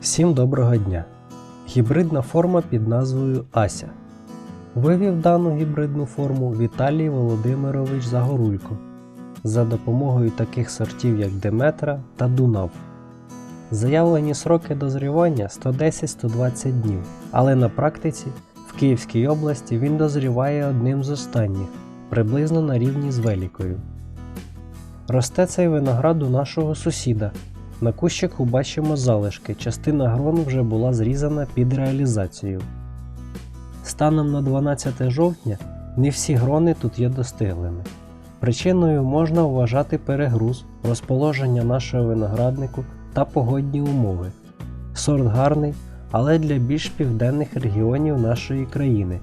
Всім доброго дня! Гібридна форма під назвою Ася. Вивів дану гібридну форму Віталій Володимирович Загорулько за допомогою таких сортів, як Деметра та Дунав. Заявлені сроки дозрівання 110-120 днів, але на практиці в Київській області він дозріває одним з останніх, приблизно на рівні з велікою. Росте цей виноград у нашого сусіда. На кущику бачимо залишки, частина грону вже була зрізана під реалізацію. Станом на 12 жовтня не всі грони тут є достиглими. Причиною можна вважати перегруз, розположення нашого винограднику та погодні умови. Сорт гарний, але для більш південних регіонів нашої країни.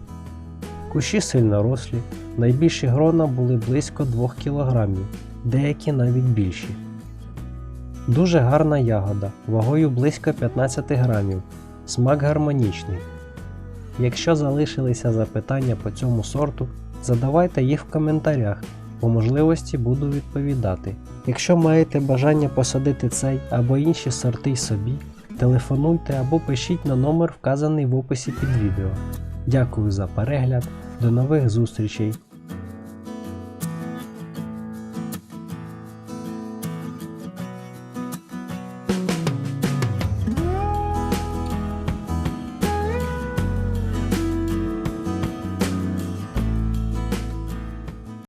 Кущі сильно рослі, найбільші грона були близько 2 кг, деякі навіть більші. Дуже гарна ягода, вагою близько 15 грамів, смак гармонічний. Якщо залишилися запитання по цьому сорту, задавайте їх в коментарях, по можливості буду відповідати. Якщо маєте бажання посадити цей або інші сорти собі, телефонуйте або пишіть на номер вказаний в описі під відео. Дякую за перегляд, до нових зустрічей!